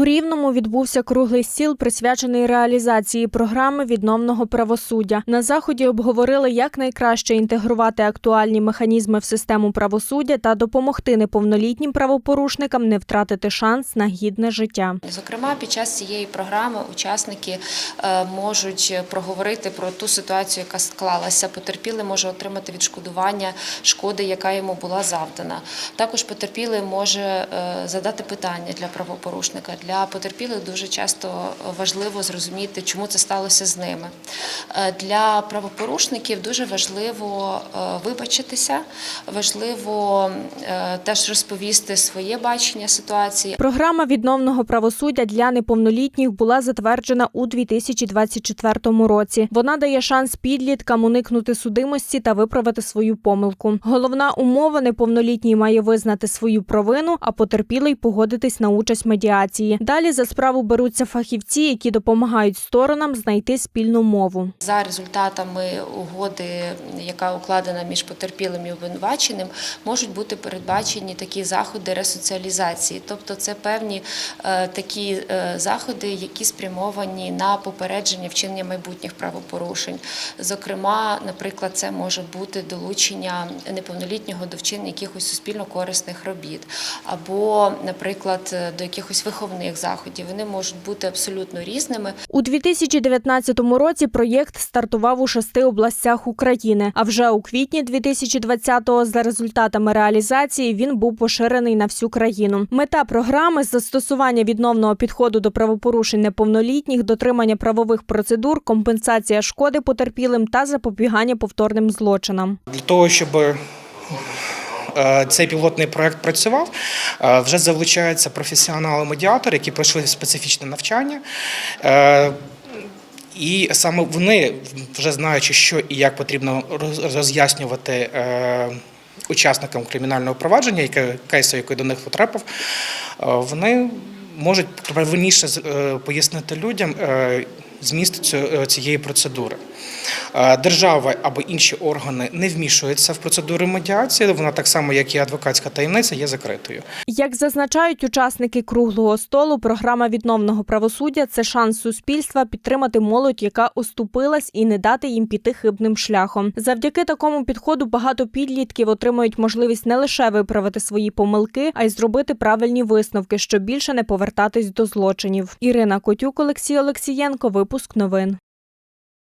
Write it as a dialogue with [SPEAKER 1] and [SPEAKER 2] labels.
[SPEAKER 1] У Рівному відбувся круглий стіл, присвячений реалізації програми відновного правосуддя. На заході обговорили, як найкраще інтегрувати актуальні механізми в систему правосуддя та допомогти неповнолітнім правопорушникам не втратити шанс на гідне життя.
[SPEAKER 2] Зокрема, під час цієї програми учасники е, можуть проговорити про ту ситуацію, яка склалася. Потерпілий може отримати відшкодування шкоди, яка йому була завдана. Також потерпілий може е, задати питання для правопорушника. Для потерпілих дуже часто важливо зрозуміти, чому це сталося з ними. Е, Для правопорушників дуже важливо е, вибачитися, важливо е, теж розповісти своє бачення ситуації.
[SPEAKER 1] Програма відновного правосуддя для неповнолітніх була затверджена у 2024 році. Вона дає шанс підліткам уникнути судимості та виправити свою помилку. Головна умова неповнолітній має визнати свою провину, а потерпілий погодитись на участь медіації. Далі за справу беруться фахівці, які допомагають сторонам знайти спільну мову.
[SPEAKER 2] За результатами угоди, яка укладена між потерпілим і обвинуваченим, можуть бути передбачені такі заходи ресоціалізації, тобто це певні е, такі е, заходи, які спрямовані на попередження вчинення майбутніх правопорушень. Зокрема, наприклад, це може бути долучення неповнолітнього до вчинення якихось суспільно корисних робіт, або, наприклад, до якихось виховних заходів. Вони можуть бути абсолютно різними.
[SPEAKER 1] У 2019 році проєкт стартував у шести областях України. А вже у квітні 2020-го за результатами реалізації він був поширений на всю країну. Мета програми застосування відновного підходу до правопорушень неповнолітніх, дотримання правових процедур, компенсація шкоди потерпілим та запобігання повторним злочинам.
[SPEAKER 3] Для того, щоб цей пілотний проект працював, е, вже залучаються професіонали-медіатори, які пройшли специфічне навчання. Е, І саме вони, вже знаючи, що і як потрібно роз'яснювати е, учасникам кримінального провадження, яке кейсу, який до них потрапив, е, вони можуть правильніше е, пояснити людям е, зміст е, цієї процедури. Держава або інші органи не вмішуються в процедуру медіації. Вона так само, як і адвокатська таємниця, є закритою.
[SPEAKER 1] Як зазначають учасники круглого столу, програма відновного правосуддя це шанс суспільства підтримати молодь, яка оступилась, і не дати їм піти хибним шляхом. Завдяки такому підходу багато підлітків отримують можливість не лише виправити свої помилки, а й зробити правильні висновки, щоб більше не повертатись до злочинів. Ірина Котюк, Олексій Олексієнко. Випуск новин.